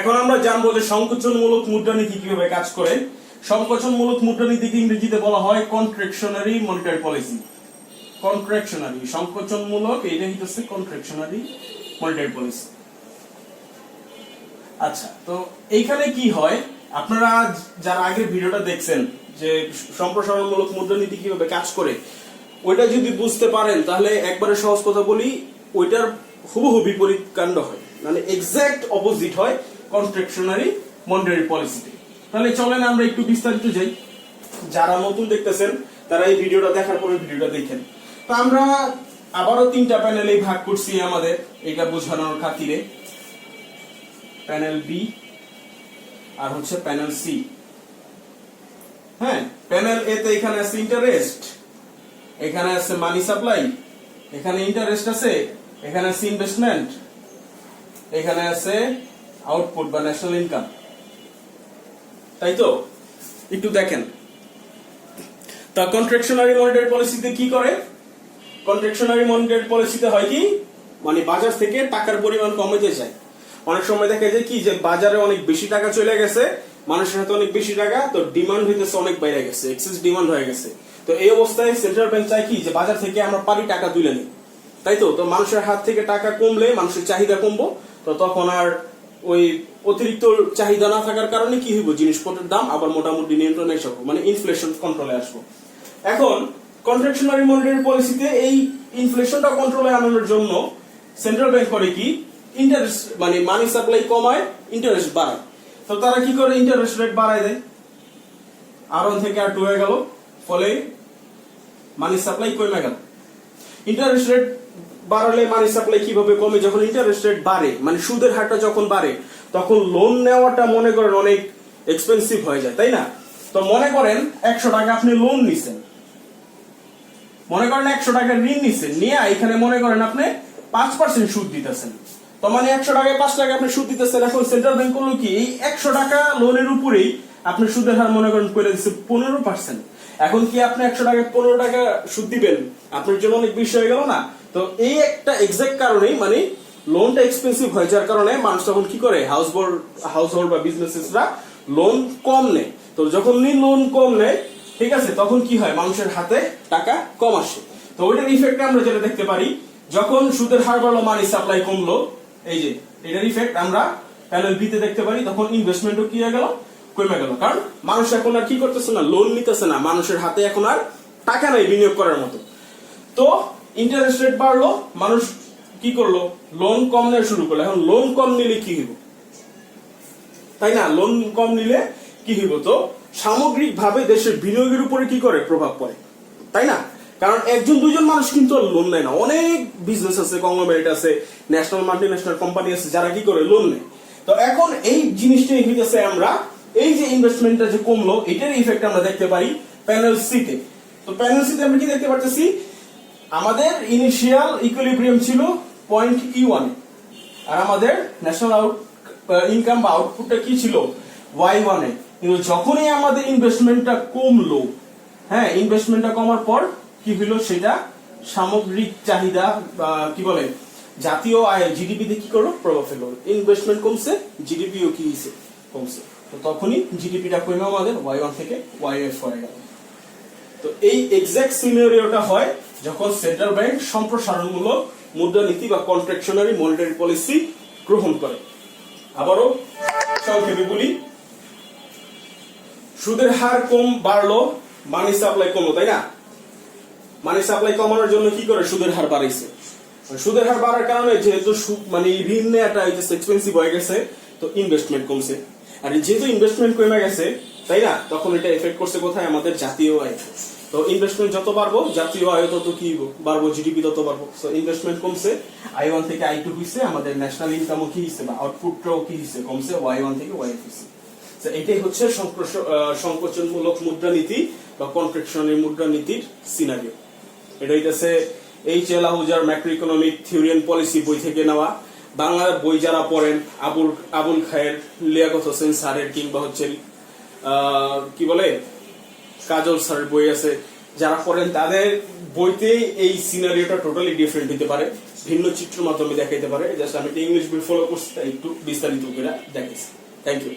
এখন আমরা জানব যে সংকোচনমূলক মুদ্রানীতি কীভাবে কাজ করে। সংকোচনমূলক মুদ্রানীতিকে ইংরেজিতে বলা হয় কন্ট্রাকশনারি মনিটারি পলিসি কন্ট্রাকশনারি সংকোচনমূলক এটা হচ্ছে কন্ট্রাকশনারি মনিটারি পলিসি আচ্ছা তো এইখানে কি হয়? আপনারা যারা আগের ভিডিওটা দেখছেন যে সম্প্রসারণমূলক মুদ্রানীতি কীভাবে কাজ করে, ওইটা যদি বুঝতে পারেন, তাহলে একবারে সহজ কথা বলি, ওইটার হুবহু বিপরীত কাণ্ড হয়। মানে এক্সাক্ট অপোজিট হয় কন্ট্রাকশনারি মনিটারি পলিসিতে তাহলে চলেন আমরা একটু বিস্তারিত যাই। যারা নতুন দেখতেছেন, তারা এই ভিডিওটা দেখার পরে ভিডিওটা দেখেন। তো আমরা আবারও তিনটা প্যানেলে ভাগ করছি আমাদের, এটা বোঝানোর খাতিরে। প্যানেল বি আর হচ্ছে প্যানেল সি হ্যাঁ প্যানেল এ তে এখানে আছে ইন্টারেস্ট এখানে আছে মানি সাপ্লাই এখানে ইন্টারেস্ট আছে, এখানে আছে ইনভেস্টমেন্ট এখানে আছে আউটপুট বা ন্যাশনাল ইনকাম তাই তো একটু দেখেন। তা কন্ট্রাকশনারি মনিটারি পলিসিতে কি করে? কন্ট্রাকশনারি মনিটারি পলিসিতে হয় কি? মানে বাজার থেকে টাকার পরিমাণ কমে যায় অনেক সময় দেখা যায় কি যে বাজারে অনেক বেশি টাকা চলে গেছে, মানুষের হাতে অনেক বেশি টাকা, তো ডিমান্ড হইতেছে অনেক বাইরে গেছে এক্সেস ডিমান্ড হয়ে গেছে। তো এই অবস্থায় সেন্ট্রাল ব্যাংক চায় কি যে বাজার থেকে আমরা পারি টাকা তুলে নিই। তাই তো তো মানুষের হাত থেকে টাকা কমলে মানুষের চাহিদা কমবো, তো তখন আর ওই অতিরিক্ত চাহিদা না থাকার কারণে কি হইব? জিনিসপত্রের দাম আবার মোটামুটি নিয়ন্ত্রণে আসব মানে ইনফ্লেশন কন্ট্রোলে আসব। এখন কন্ট্রাকশনারি মনিটারি পলিসিতে এই ইনফ্লেশনটা কন্ট্রোলে আনানোর জন্য সেন্ট্রাল ব্যাংক করে কি? ইন্টারেস্ট মানে মানি সাপ্লাই কমায় ইন্টারেস্ট বাড়ায়। তো তারা কি করে? ইন্টারেস্ট রেট বাড়ায় দেয়। আর থেকে আর টু হয়ে গেল, ফলে মানি সাপ্লাই কমে গেল। ইন্টারেস্ট রেট বাড়ালে মানি সাপ্লাই কীভাবে কমে? যখন ইন্টারেস্ট রেট বাড়ে মানে সুদের হারটা যখন বাড়ে, তখন লোন নেওয়াটা মনে করেন অনেক এক্সপেন্সিভ হয়ে যায়, তাই না? তো মনে করেন একশো টাকা আপনি লোন নিছেন। মনে করেন একশো টাকা ঋণ নিছেন, নিয়ে এখানে মনে করেন আপনি পাঁচ পার্সেন্ট সুদ দিতেছেন। তো মানে একশো টাকায় পাঁচ টাকা আপনি সুদ দিতেছেন, এখন সেন্ট্রাল ব্যাংক করল কি, এই একশো টাকা লোনের উপরেই আপনি সুদের হার মনে করেন করে দিচ্ছে পনেরো পার্সেন্ট এখন কি আপনি একশো টাকায় পনেরো টাকা সুদ দিবেন? আপনার জন্য অনেক বেশি হয়ে গেল না? তো এই একটা এক্সাক্ট কারণেই মানে লোনটা এক্সপেন্সিভ হয়, যার কারণে মানুষ তখন কি করে? হাউস হাউস হোল্ড বা বিজনেসেসরা লোন কম নেয়। তো যখন লোন কম নেয়, ঠিক আছে, তখন কি হয়? মানুষের হাতে টাকা কম আসে। তো ওইটার ইফেক্ট আমরা যেটা দেখতে পারি, যখন সুদের হার বাড়লো মানি সাপ্লাই কমলো, এই যে, এটার ইফেক্ট আমরা প্যানেল বিতে দেখতে পারি, তখন ইনভেস্টমেন্টও কি হয়ে গেল? কমে গেল। কারণ মানুষ এখন আর কি করতেছে না লোন নিতেছে না। মানুষের হাতে এখন আর টাকা নাই বিনিয়োগ করার মতো। তো ইন্টারেস্ট রেট বাড়লো, মানুষ কি করল? লোন কম নেওয়া শুরু করল। এখন লোন কম নিলে কি হইব? তাই না? লোন কম নিলে কি হইব? তো সামগ্রিক ভাবে দেশের বিনিয়োগের উপরে কি করে প্রভাব পড়ে? তাই না? কারণ একজন দুজন মানুষ কিন্তু লোন নেয় না। অনেক বিজনেস আছে কংগ্লোমেরেট আছে ন্যাশনাল মাল্টি ন্যাশনাল কোম্পানি আছে, যারা কি করে লোন নেয়। তো এখন এই জিনিসটাই হইতেছে আমরা এই যে ইনভেস্টমেন্টটা যে কমলো, এটার ইফেক্ট আমরা দেখতে পারি প্যানেল সিতে তো। প্যানেল সিতে আমরা কি দেখতে পারতেছি? আমাদের ইনিশিয়াল ইকুইলিব্রিয়াম ছিল পয়েন্ট ই ওয়ান আর আমাদের ন্যাশনাল আউট ইনকাম বা আউটপুটটা কি ছিল? ওয়াই ওয়ানে কিন্তু যখনই আমাদের ইনভেস্টমেন্টটা কমলো হ্যাঁ ইনভেস্টমেন্টটা কমার পর কি হলো সেটা সামগ্রিক চাহিদা বা কি বলে, জাতীয় আয় জিডিপিতে কি করল? প্রভাব ফেলল ইনভেস্টমেন্ট কমছে জিডিপিও কি কমছে। তো তখনই জিডিপিটা কমে আমাদের ওয়াই ওয়ান থেকে ওয়াই এফ হয়ে গেল। তো এই এক্সাক্ট সিনারিওটা হয় যখন সেন্ট্রাল ব্যাংক সম্প্রসারণমূলক মুদ্রানীতি বা কন্ট্রাকশনারি মনিটারি পলিসি গ্রহণ করে। আবারও সংক্ষেপে বলি, সুদের হার কম বাড়লো মানি সাপ্লাই কমলো, তাই না? মানি সাপ্লাই কমানোর জন্য কি করে সুদের হার বাড়াইছে? সুদের হার বাড়ার কারণে যেহেতু মানে ঋণ নেওয়াটা এক্সপেন্সিভ হয়ে গেছে, তো ইনভেস্টমেন্ট কমছে। আর যেহেতু ইনভেস্টমেন্ট কমে গেছে, তাই না? তখন এটা এফেক্ট করছে কোথায়? আমাদের জাতীয় আয়। তো ইনভেস্টমেন্ট যত বাড়বো, জাতীয় আয় তত কি বাড়বো? জিডিপি তত বাড়বো। তো ইনভেস্টমেন্ট কমছে আই ওয়ান থেকে আই টু হইছে, আমাদের ন্যাশনাল ইনকামও কি হইছে বা আউটপুটটাও কি হইছে? কমছে ওয়াই ওয়ান থেকে ওয়াই হইছে। তো এটাই হচ্ছে সংকোচনমূলক মুদ্রানীতি বা কন্ট্রাকশনারি মুদ্রানীতির সিনারিও এটা হইতেছে H L আহুজার macro economic theory and policy বই থেকে নেওয়া। বাংলা বই যারা পড়েন, আবুল আবুল খায়ের লিয়াকত হোসেন স্যারের কিংবা হচ্ছেন কি বলে? কাজল স্যারের বই আছে। যারা পড়েন, তাদের বইতে এই সিনারিওটা টোটালি ডিফারেন্ট হতে পারে, ভিন্ন চিত্র মাধ্যমে দেখাইতে পারে। জাস্ট আমি ইংলিশ বই ফলো করছি, তাই একটু বিস্তারিত করে দেখেছি থ্যাংক ইউ